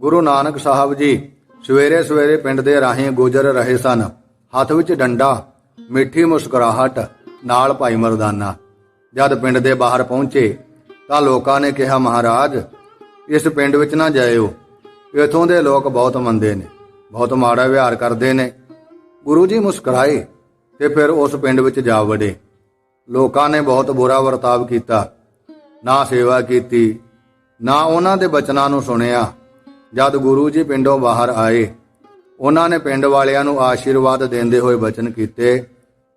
ਗੁਰੂ ਨਾਨਕ ਸਾਹਿਬ ਜੀ ਸਵੇਰੇ ਸਵੇਰੇ ਪਿੰਡ ਦੇ ਰਾਹੀਂ ਗੁਜ਼ਰ ਰਹੇ ਸਨ। ਹੱਥ ਵਿੱਚ ਡੰਡਾ, ਮਿੱਠੀ ਮੁਸਕਰਾਹਟ, ਨਾਲ ਭਾਈ ਮਰਦਾਨਾ। ਜਦ ਪਿੰਡ ਦੇ ਬਾਹਰ ਪਹੁੰਚੇ ਤਾਂ ਲੋਕਾਂ ਨੇ ਕਿਹਾ, ਮਹਾਰਾਜ, ਇਸ ਪਿੰਡ ਵਿੱਚ ਨਾ ਜਾਇਓ। ਇਥੋਂ ਦੇ ਲੋਕ ਬਹੁਤ ਮੰਦੇ ਨੇ, ਬਹੁਤ ਮਾੜਾ ਵਿਹਾਰ ਕਰਦੇ ਨੇ। ਗੁਰੂ ਜੀ ਮੁਸਕਰਾਏ ਤੇ ਫਿਰ ਉਸ ਪਿੰਡ ਵਿੱਚ ਜਾ ਵੜੇ। ਲੋਕਾਂ ਨੇ ਬਹੁਤ ਬੁਰਾ ਵਰਤਾਵ ਕੀਤਾ। ਨਾ ਸੇਵਾ ਕੀਤੀ, ਨਾ ਉਹਨਾਂ ਦੇ ਬਚਨਾਂ ਨੂੰ ਸੁਣਿਆ। ਜਦ ਗੁਰੂ ਜੀ ਪਿੰਡੋਂ ਬਾਹਰ ਆਏ, ਉਹਨਾਂ ਨੇ ਪਿੰਡ ਵਾਲਿਆਂ ਨੂੰ ਆਸ਼ੀਰਵਾਦ ਦਿੰਦੇ ਹੋਏ ਬਚਨ ਕੀਤੇ,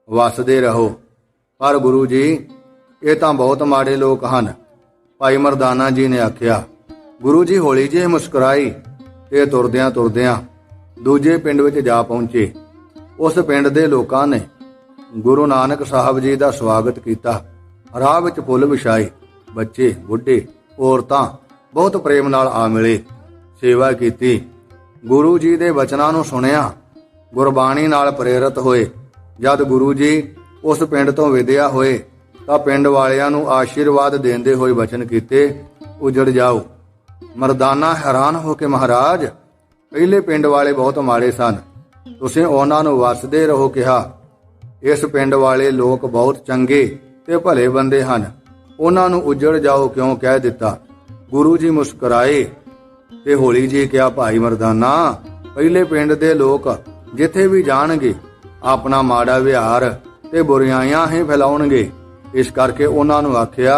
ਵਸਦੇ ਰਹੋ। ਪਰ ਗੁਰੂ ਜੀ, ਇਹ ਤਾਂ ਬਹੁਤ ਮਾੜੇ ਲੋਕ ਹਨ। ਭਾਈ ਮਰਦਾਨਾ ਜੀ ਨੇ ਆਖਿਆ, ਗੁਰੂ ਜੀ, ਹੌਲੀ ਜਿਹੀ ਮੁਸਕਰਾਈ ਤੇ ਤੁਰਦਿਆਂ ਤੁਰਦਿਆਂ ਦੂਜੇ ਪਿੰਡ ਵਿੱਚ ਜਾ ਪਹੁੰਚੇ। ਉਸ ਪਿੰਡ ਦੇ ਲੋਕਾਂ ਨੇ ਗੁਰੂ ਨਾਨਕ ਸਾਹਿਬ ਜੀ ਦਾ ਸਵਾਗਤ ਕੀਤਾ। ਰਾਹ ਵਿੱਚ ਫੁੱਲ ਵਿਛਾਏ, ਬੱਚੇ, ਬੁੱਢੇ, ਔਰਤਾਂ ਬਹੁਤ ਪ੍ਰੇਮ ਨਾਲ ਆ ਮਿਲੇ। ਸੇਵਾ ਕੀਤੀ। ਗੁਰੂ ਜੀ ਦੇ ਬਚਨਾਂ ਨੂੰ ਸੁਣਿਆ। ਗੁਰਬਾਣੀ ਨਾਲ ਪ੍ਰੇਰਿਤ ਹੋਏ। ਜਦ ਗੁਰੂ ਜੀ ਉਸ ਪਿੰਡ ਤੋਂ ਵਿਦਿਆ ਹੋਏ, ਤਾਂ ਪਿੰਡ ਵਾਲਿਆਂ ਨੂੰ ਆਸ਼ੀਰਵਾਦ ਦਿੰਦੇ ਹੋਏ ਬਚਨ ਕੀਤੇ, ਉਜੜ ਜਾਓ। ਮਰਦਾਨਾ ਹੈਰਾਨ ਹੋ ਕੇ, ਮਹਾਰਾਜ, ਪਹਿਲੇ ਪਿੰਡ ਵਾਲੇ ਬਹੁਤ ਮਾੜੇ ਸਨ। ਤੁਸੀਂ ਉਹਨਾਂ ਨੂੰ ਵਸਦੇ ਰਹੋ, ਕਿਹਾ। ਇਸ ਪਿੰਡ ਵਾਲੇ ਲੋਕ ਬਹੁਤ ਚੰਗੇ ਤੇ ਭਲੇ ਬੰਦੇ ਹਨ। ਉਹਨਾਂ ਨੂੰ, ਉਜੜ ਜਾਓ, ਕਿਉਂ ਕਹਿ ਦਿੱਤਾ। ਗੁਰੂ ਜੀ ਮੁਸਕਰਾਏ। ਤੇ ਹੋਲੀ ਜੀ ਕਿਹਾ ਭਾਈ ਮਰਦਾਨਾ? ਪਹਿਲੇ ਪਿੰਡ ਦੇ ਲੋਕ ਜਿੱਥੇ ਵੀ ਜਾਣਗੇ, ਆਪਣਾ ਮਾੜਾ ਵਿਹਾਰ ਤੇ ਬੁਰਾਈਆਂ ਹੀ ਫੈਲਾਉਣਗੇ। ਇਸ ਕਰਕੇ ਉਹਨਾਂ ਨੂੰ ਆਖਿਆ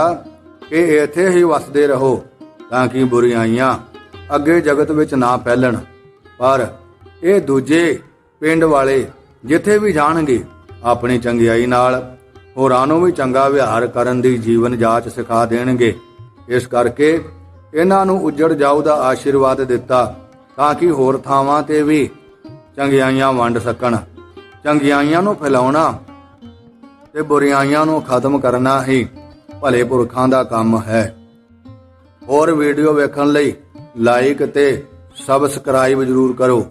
ਕਿ ਇੱਥੇ ਹੀ ਵਸਦੇ ਰਹੋ ਤਾਂ ਕਿ ਬੁਰਾਈਆਂ ਅੱਗੇ ਜਗਤ ਵਿੱਚ ਨਾ ਫੈਲਣ। ਪਰ ਇਹ ਦੂਜੇ ਪਿੰਡ ਵਾਲੇ ਜਿੱਥੇ ਵੀ ਜਾਣਗੇ, ਆਪਣੀ ਚੰਗਿਆਈ ਨਾਲ ਹੋਰਾਂ ਨੂੰ ਵੀ ਚੰਗਾ ਵਿਹਾਰ ਕਰਨ ਦੀ ਜੀਵਨ ਜਾਚ ਸਿਖਾ ਦੇਣਗੇ। ਇਸ ਕਰਕੇ ਇਹਨਾਂ ਨੂੰ ਉੱਜੜ ਜਾਊ ਦਾ ਆਸ਼ੀਰਵਾਦ ਦਿੱਤਾ, ਤਾਂ ਕਿ ਹੋਰ ਥਾਵਾਂ ਤੇ ਵੀ ਚੰਗਿਆਈਆਂ ਵੰਡ ਸਕਣ। ਚੰਗਿਆਈਆਂ ਨੂੰ ਫੈਲਾਉਣਾ ਤੇ ਬੁਰੀਆਈਆਂ ਨੂੰ ਖਤਮ ਕਰਨਾ ਹੀ ਭਲੇ ਪੁਰਖਾਂ ਦਾ ਕੰਮ ਹੈ। ਹੋਰ ਵੀਡੀਓ ਵੇਖਣ ਲਈ ਲਾਈਕ ਤੇ ਸਬਸਕ੍ਰਾਈਬ ਜ਼ਰੂਰ ਕਰੋ।